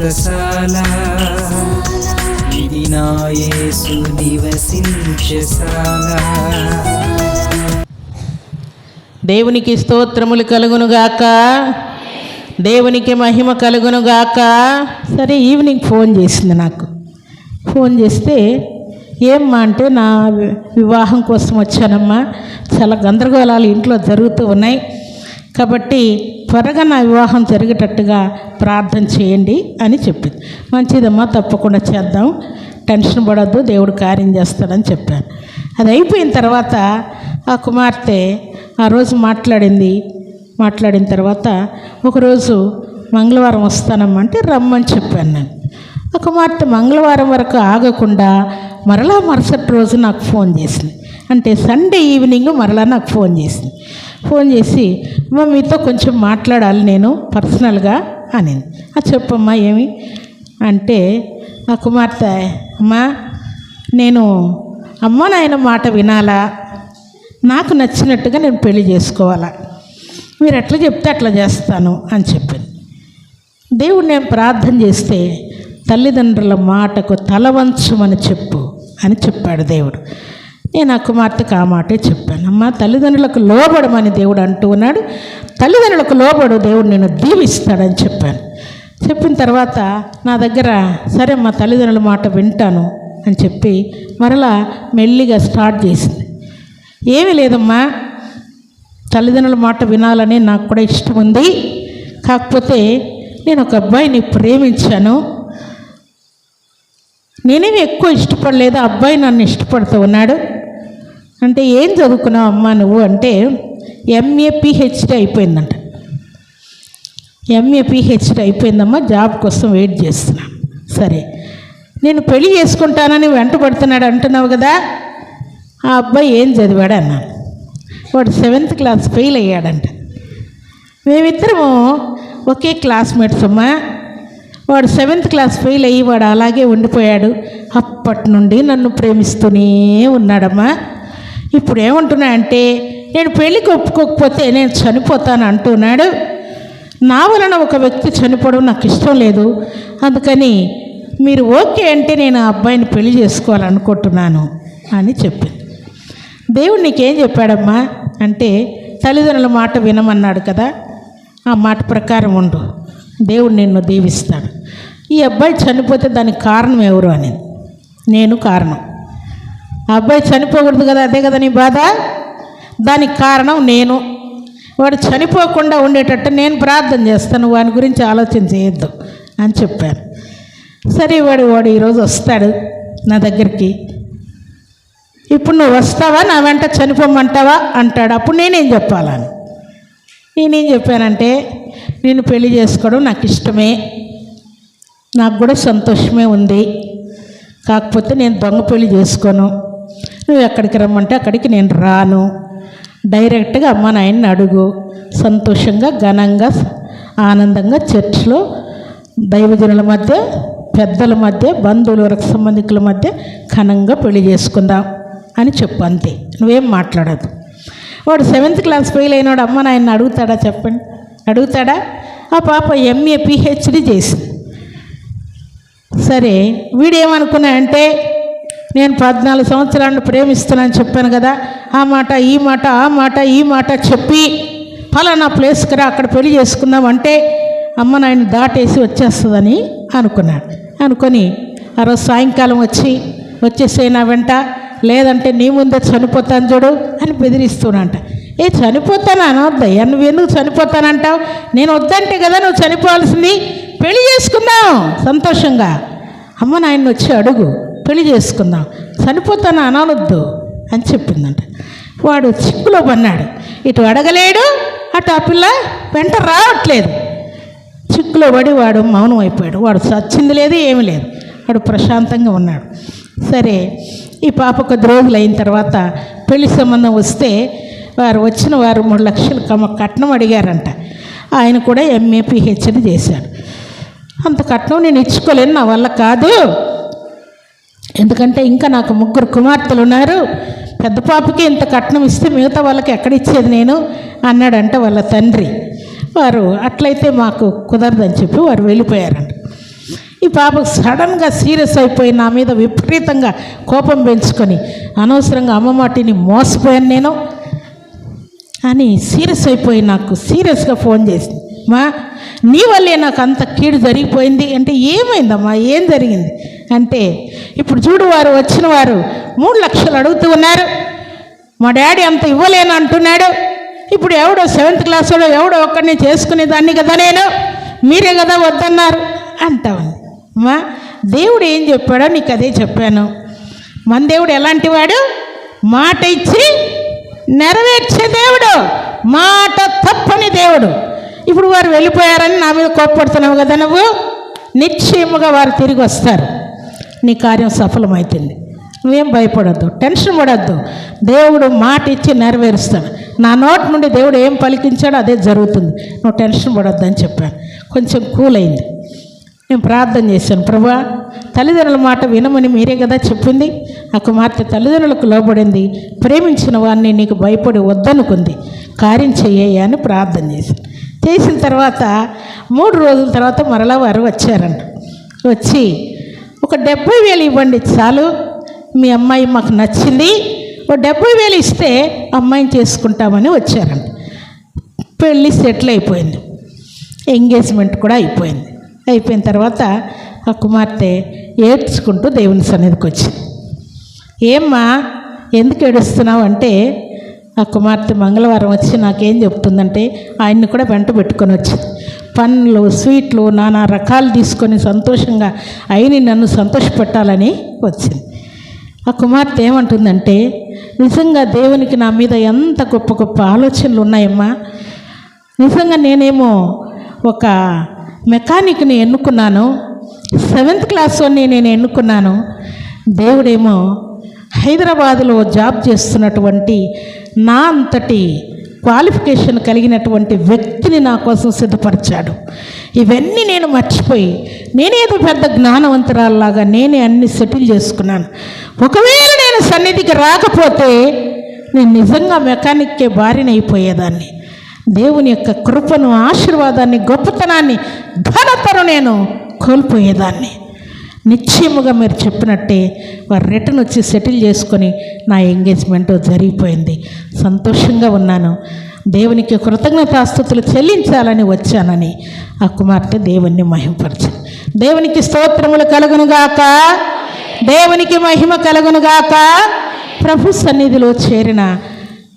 వ్రతశాల ఇది నా నివసించశాల దేవునికి స్తోత్రములు కలుగునుగాక దేవునికి మహిమ కలుగునుగాక సరే ఈవినింగ్ ఫోన్ చేసింది నాకు. ఫోన్ చేస్తే ఏమ్మా అంటే నా వి- వివాహం కోసం వచ్చానమ్మా. చాలా గందరగోళాలు ఇంట్లో జరుగుతూ ఉన్నాయి. కాబట్టి త్వరగా నా వివాహం జరిగేటట్టుగా ప్రార్థన చేయండి అని చెప్పింది. మంచిదమ్మా తప్పకుండా చేద్దాం. టెన్షన్ పడద్దు దేవుడు కార్యం చేస్తాడని చెప్పాను. అది అయిపోయిన తర్వాత ఆ కుమార్తె ఆ రోజు మాట్లాడింది. మాట్లాడిన తర్వాత ఒకరోజు మంగళవారం వస్తానమ్మా అంటే రమ్మని చెప్పాను నేను. ఆ కుమార్తె మంగళవారం వరకు ఆగకుండా మరలా మరుసటి రోజు నాకు ఫోన్ చేసింది. అంటే సండే ఈవినింగ్ మరలా నాకు ఫోన్ చేసింది. ఫోన్ చేసి అమ్మ మీతో కొంచెం మాట్లాడాలి నేను పర్సనల్గా అనింది. ఆ చెప్పమ్మా ఏమి? అంటే ఆ కుమార్తె అమ్మా నేను అమ్మ నాయన మాట వినాలా? నాకు నచ్చినట్టుగా నేను పెళ్ళి చేసుకోవాలా? మీరు ఎట్లా చెప్తే అట్లా చేస్తాను అని చెప్పింది. దేవుడు నేను ప్రార్థన చేస్తే తల్లిదండ్రుల మాటకు తల వంచమని చెప్పు అని చెప్పాడు దేవుడు. నేను ఆ కుమార్తెకు ఆ మాటే చెప్పాను అమ్మ తల్లిదండ్రులకు లోబడమని దేవుడు అంటూ ఉన్నాడు. తల్లిదండ్రులకు లోబడు దేవుడు నేను దీవిస్తాడని చెప్పాను. చెప్పిన తర్వాత నా దగ్గర సరే మా తల్లిదండ్రుల మాట వింటాను అని చెప్పి మరలా మెల్లిగా స్టార్ట్ చేసింది. ఏమీ లేదమ్మా తల్లిదండ్రుల మాట వినాలని నాకు కూడా ఇష్టం ఉంది. కాకపోతే నేను ఒక అబ్బాయిని ప్రేమించాను. నేనేమి ఎక్కువ ఇష్టపడలేదు ఆ అబ్బాయి నన్ను ఇష్టపడుతూ ఉన్నాడు. అంటే ఏం చదువుకున్నావు అమ్మా నువ్వు అంటే ఎంఏ పిహెచ్డి అయిపోయిందంట. ఎంఏ పిహెచ్డి అయిపోయిందమ్మా జాబ్ కోసం వెయిట్ చేస్తున్నా. సరే. నేను పెళ్ళి చేసుకుంటానని వెంట పడుతున్నాడు అంటున్నావు కదా ఆ అబ్బాయి ఏం చదివాడు అన్నాను వాడు సెవెంత్ క్లాస్ ఫెయిల్ అయ్యాడంట. మేమిద్దరము ఒకే క్లాస్మేట్స్ అమ్మా. వాడు సెవెంత్ క్లాస్ ఫెయిల్ అయ్యి వాడు అలాగే ఉండిపోయాడు. అప్పటి నుండి నన్ను ప్రేమిస్తూనే ఉన్నాడమ్మా. ఇప్పుడు ఏమంటున్నా అంటే నేను పెళ్ళికి ఒప్పుకోకపోతే నేను చనిపోతాను అంటున్నాడు నా వలన ఒక వ్యక్తి చనిపోవడం నాకు ఇష్టం లేదు. అందుకని మీరు ఓకే అంటే నేను ఆ అబ్బాయిని పెళ్ళి చేసుకోవాలనుకుంటున్నాను అని చెప్పింది. దేవుడు నీకేం చెప్పాడమ్మా? అంటే తల్లిదండ్రుల మాట వినమన్నాడు కదా ఆ మాట ప్రకారం ఉండు. దేవుడు నిన్ను దీవిస్తాడు. ఈ అబ్బాయి చనిపోతే దానికి కారణం ఎవరు అని నేను కారణం. ఆ అబ్బాయి చనిపోకూడదు కదా అదే కదా నీ బాధ? దానికి కారణం నేను. వాడు చనిపోకుండా ఉండేటట్టు నేను ప్రార్థన చేస్తాను వాని గురించి ఆలోచన చేయొద్దు అని చెప్పాను సరే వాడు వాడు ఈరోజు వస్తాడు నా దగ్గరికి. ఇప్పుడు నువ్వు వస్తావా? నా వెంట చనిపోమంటావా? అంటాడు. అప్పుడు నేనేం చెప్పాలని? నేనేం చెప్పానంటే నేను పెళ్ళి చేసుకోవడం నాకు ఇష్టమే. నాకు కూడా సంతోషమే ఉంది. కాకపోతే నేను దొంగ పెళ్ళి చేసుకోను. నువ్వు ఎక్కడికి రమ్మంటే అక్కడికి నేను రాను. డైరెక్ట్గా అమ్మ నాయన్ని అడుగు. సంతోషంగా ఘనంగా ఆనందంగా చర్చ్లో దైవజనుల మధ్య పెద్దల మధ్య బంధువుల వరకు సంబంధికుల మధ్య ఘనంగా పెళ్ళి చేసుకుందాం అని చెప్పు అంతే. నువ్వేం మాట్లాడదు. వాడు సెవెంత్ క్లాస్ ఫెయిల్ అయినాడు అమ్మ నాయన్ని అడుగుతాడా చెప్పండి? అడుగుతాడా? ఆ పాప ఎంఏ పిహెచ్డి చేసింది. సరే వీడేమనుకున్నా అంటే నేను పద్నాలుగు సంవత్సరాలను ప్రేమిస్తున్నాను చెప్పాను కదా ఆ మాట ఈ మాట ఆ మాట ఈ మాట చెప్పి ఫలానా ప్లేస్కి రా అక్కడ పెళ్ళి చేసుకుందాం అంటే అమ్మ నాయన దాటేసి వచ్చేస్తుందని అనుకున్నాడు. అనుకొని ఆ రోజు సాయంకాలం వచ్చి వచ్చేసే నా వెంట లేదంటే నీ ముందే చనిపోతాను చూడు అని బెదిరిస్తున్నాంట ఏ చనిపోతాను? అనొద్దయ్యా నువ్వు ఎందుకు చనిపోతానంటావు? నేను వద్దంటే కదా నువ్వు చనిపోవాల్సింది. పెళ్ళి చేసుకుందాం సంతోషంగా. అమ్మ నాయన వచ్చి అడుగు పెళ్ళి చేసుకుందాం. చనిపోతాను అనవద్దు అని చెప్పిందంట. వాడు చిక్కులో పన్నాడు. ఇటు అడగలేడు అటు ఆ పిల్ల వెంట రావట్లేదు. చిక్కులో పడి వాడు మౌనం అయిపోయాడు. వాడు చచ్చింది లేదు ఏమీ లేదు. వాడు ప్రశాంతంగా ఉన్నాడు. సరే ఈ పాప కొద్ది రోజులు అయిన తర్వాత పెళ్ళి సంబంధం వస్తే వారు వచ్చిన వారు మూడు లక్షలు కమ కట్నం అడిగారంట. ఆయన కూడా ఎంఏ పిహెచ్డి చేశాడు. అంత కట్నం నేను ఇచ్చుకోలేను నా వల్ల కాదు. ఎందుకంటే ఇంకా నాకు ముగ్గురు కుమార్తెలు ఉన్నారు పెద్ద పాపకి ఇంత కట్నం ఇస్తే మిగతా వాళ్ళకి ఎక్కడ ఇచ్చేది నేను? అన్నాడంట వాళ్ళ తండ్రి. వారు అట్లయితే మాకు కుదరదని చెప్పి వారు వెళ్ళిపోయారంట. ఈ పాపకు సడన్గా సీరియస్ అయిపోయి నా మీద విపరీతంగా కోపం పెంచుకొని అనవసరంగా అమ్మమాటిని మోసపోయాను నేను. అని సీరియస్ అయిపోయి నాకు సీరియస్గా ఫోన్ చేసింది. మా నీ వల్లే నాకు అంత కీడు జరిగిపోయింది. అంటే ఏమైందమ్మా? ఏం జరిగింది? అంటే ఇప్పుడు చూడు వారు వచ్చిన వారు మూడు లక్షలు అడుగుతూ ఉన్నారు. మా డాడీ అంత ఇవ్వలేను అంటున్నాడు. ఇప్పుడు ఎవడో సెవెంత్ క్లాస్లో ఎవడో ఒక్కడిని చేసుకునేదాన్ని కదా నేను. మీరే కదా వద్దన్నారు అంటా మా దేవుడు ఏం చెప్పాడో నీకు అదే చెప్పాను. మన దేవుడు ఎలాంటి వాడు? మాట ఇచ్చి నెరవేర్చే దేవుడు. మాట తప్పని దేవుడు. ఇప్పుడు వారు వెళ్ళిపోయారని నా మీద కోప్పడుతున్నావు కదా నువ్వు? నిశ్చయముగా వారు తిరిగి వస్తారు. నీ కార్యం సఫలమవుతుంది నువ్వేం భయపడద్దు టెన్షన్ పడద్దు. దేవుడు మాట ఇచ్చి నెరవేరుస్తాడు. నా నోటి నుండి దేవుడు ఏం పలికించాడో అదే జరుగుతుంది. నువ్వు టెన్షన్ పడద్దు అని చెప్పాను. కొంచెం కూల్ అయింది నేను ప్రార్థన చేశాను ప్రభా తల్లిదండ్రుల మాట వినమని మీరే కదా చెప్పింది? ఆ కుమార్తె తల్లిదండ్రులకు లోబడింది. ప్రేమించిన వారిని నీకు భయపడి వద్దనుకుంది. కార్యం చెయ్యి అని ప్రార్థన చేశాను. చేసిన తర్వాత మూడు రోజుల తర్వాత మరలా వారు వచ్చారంట వచ్చి ఒక డెబ్బై వేలు ఇవ్వండి చాలు. మీ అమ్మాయి మాకు నచ్చింది. ఒక డెబ్బై వేలు ఇస్తే అమ్మాయిని చేసుకుంటామని వచ్చారండి పెళ్ళి సెటిల్ అయిపోయింది. ఎంగేజ్మెంట్ కూడా అయిపోయింది. అయిపోయిన తర్వాత ఆ కుమార్తె ఏడ్చుకుంటూ దేవుని సన్నిధికి వచ్చింది. ఏమ్మా ఎందుకు ఏడుస్తున్నావు అంటే ఆ కుమార్తె మంగళవారం వచ్చి నాకేం చెప్తుందంటే ఆయన్ని కూడా వెంట పెట్టుకొని వచ్చింది పండ్లు స్వీట్లు నానా రకాలు తీసుకొని సంతోషంగా అయిని నన్ను సంతోషపెట్టాలని వచ్చింది. ఆ కుమార్తె ఏమంటుందంటే నిజంగా దేవునికి నా మీద ఎంత గొప్ప గొప్ప ఆలోచనలు ఉన్నాయమ్మా. నిజంగా నేనేమో ఒక మెకానిక్ని ఎన్నుకున్నాను. సెవెంత్ క్లాస్లోనే నేను ఎన్నుకున్నాను. దేవుడేమో హైదరాబాదులో జాబ్ చేస్తున్నటువంటి నా అంతటి క్వాలిఫికేషన్ కలిగినటువంటి వ్యక్తిని నా కోసం సిద్ధపరిచాడు. ఇవన్నీ నేను మర్చిపోయి నేనేదో పెద్ద జ్ఞానవంతరాల్లాగా నేనే అన్ని సెటిల్ చేసుకున్నాను. ఒకవేళ నేను సన్నిధికి రాకపోతే నేను నిజంగా మెకానిక్కే బారినైపోయేదాన్ని దేవుని యొక్క కృపను ఆశీర్వాదాన్ని గొప్పతనాన్ని ఘనతను నేను కోల్పోయేదాన్ని. నిశ్చయముగా మీరు చెప్పినట్టే వారు రిటర్న్ వచ్చి సెటిల్ చేసుకొని నా ఎంగేజ్మెంట్ జరిగిపోయింది. సంతోషంగా ఉన్నాను. దేవునికి కృతజ్ఞతాస్థుతులు చెల్లించాలని వచ్చానని ఆ కుమార్తె దేవుణ్ణి మహిమపరిచింది దేవునికి స్తోత్రములు కలుగునుగాక. దేవునికి మహిమ కలుగునుగాక. ప్రభు సన్నిధిలో చేరిన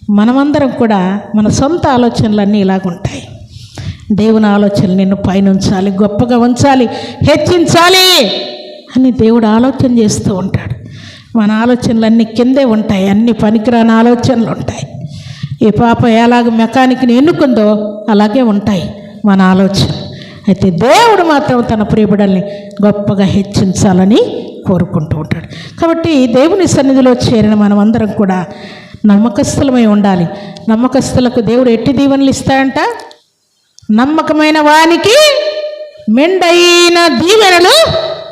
మనమందరం కూడా మన సొంత ఆలోచనలన్నీ ఇలాగుంటాయి దేవుని ఆలోచనలు నిన్ను పైన ఉంచాలి గొప్పగా ఉంచాలి హెచ్చించాలి. అని దేవుడు ఆలోచన చేస్తూ ఉంటాడు. మన ఆలోచనలన్నీ కిందే ఉంటాయి. అన్ని పనికిరాని ఆలోచనలు ఉంటాయి. ఈ పాప ఎలాగ మెకానిక్ని ఎన్నుకుందో అలాగే ఉంటాయి మన ఆలోచన అయితే దేవుడు మాత్రం తన ప్రియబిడల్ని గొప్పగా హెచ్చించాలని కోరుకుంటూ ఉంటాడు. కాబట్టి దేవుని సన్నిధిలో చేరిన మనమందరం కూడా నమ్మకస్తులమై ఉండాలి. నమ్మకస్తులకు దేవుడు ఎట్టి దీవెనలు ఇస్తాడంట? నమ్మకమైన వానికి మెండైన దీవెనలు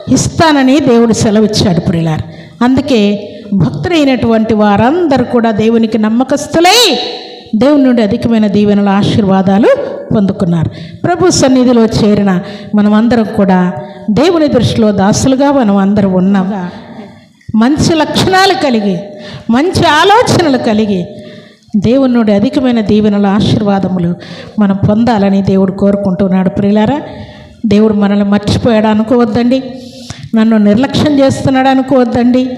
ఇస్తానని దేవుడు సెలవిచ్చాడు ప్రిలార్ అందుకే భక్తులైనటువంటి వారందరూ కూడా దేవునికి నమ్మకస్తులై దేవుని నుండి అధికమైన దీవెనల ఆశీర్వాదాలు పొందుకున్నారు. ప్రభు సన్నిధిలో చేరిన మనమందరం కూడా దేవుని దృష్టిలో దాసులుగా మనం అందరం ఉన్నాగా మంచి లక్షణాలు కలిగి మంచి ఆలోచనలు కలిగి దేవుని నుండి అధికమైన దీవెనల ఆశీర్వాదములు మనం పొందాలని దేవుడు కోరుకుంటున్నాడు ప్రియులారా. దేవుడు మనల్ని మర్చిపోయాడు అనుకోవద్దండి. నన్ను నిర్లక్ష్యం చేస్తున్నాడు అనుకోవద్దండి.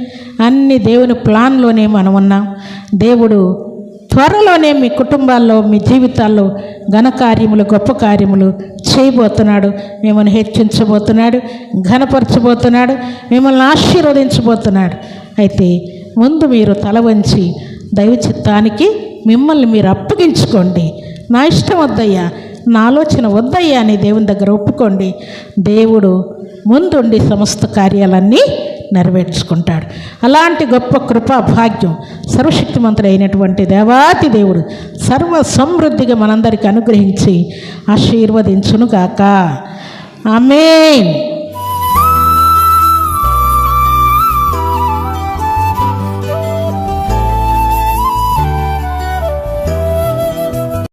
అన్ని దేవుని ప్లాన్లోనే మనం ఉన్నాం. దేవుడు త్వరలోనే మీ కుటుంబాల్లో మీ జీవితాల్లో ఘనకార్యములు గొప్ప కార్యములు చేయబోతున్నాడు. మిమ్మల్ని హెచ్చించబోతున్నాడు ఘనపరచబోతున్నాడు మిమ్మల్ని ఆశీర్వదించబోతున్నాడు. అయితే ముందు మీరు తల వంచి దైవచిత్తానికి మిమ్మల్ని మీరు అప్పగించుకోండి. నా ఇష్టం వద్దయ్యా నా ఆలోచన వద్దయ్యా అని దేవుని దగ్గర ఒప్పుకోండి. దేవుడు ముందుండి సమస్త కార్యాలన్నీ నెరవేర్చుకుంటాడు. అలాంటి గొప్ప కృపా భాగ్యం సర్వశక్తిమంతుడైనటువంటి దేవాతి దేవుడు సర్వ సమృద్ధిగా మనందరికీ అనుగ్రహించి ఆశీర్వదించునుగాక. ఆమెన్.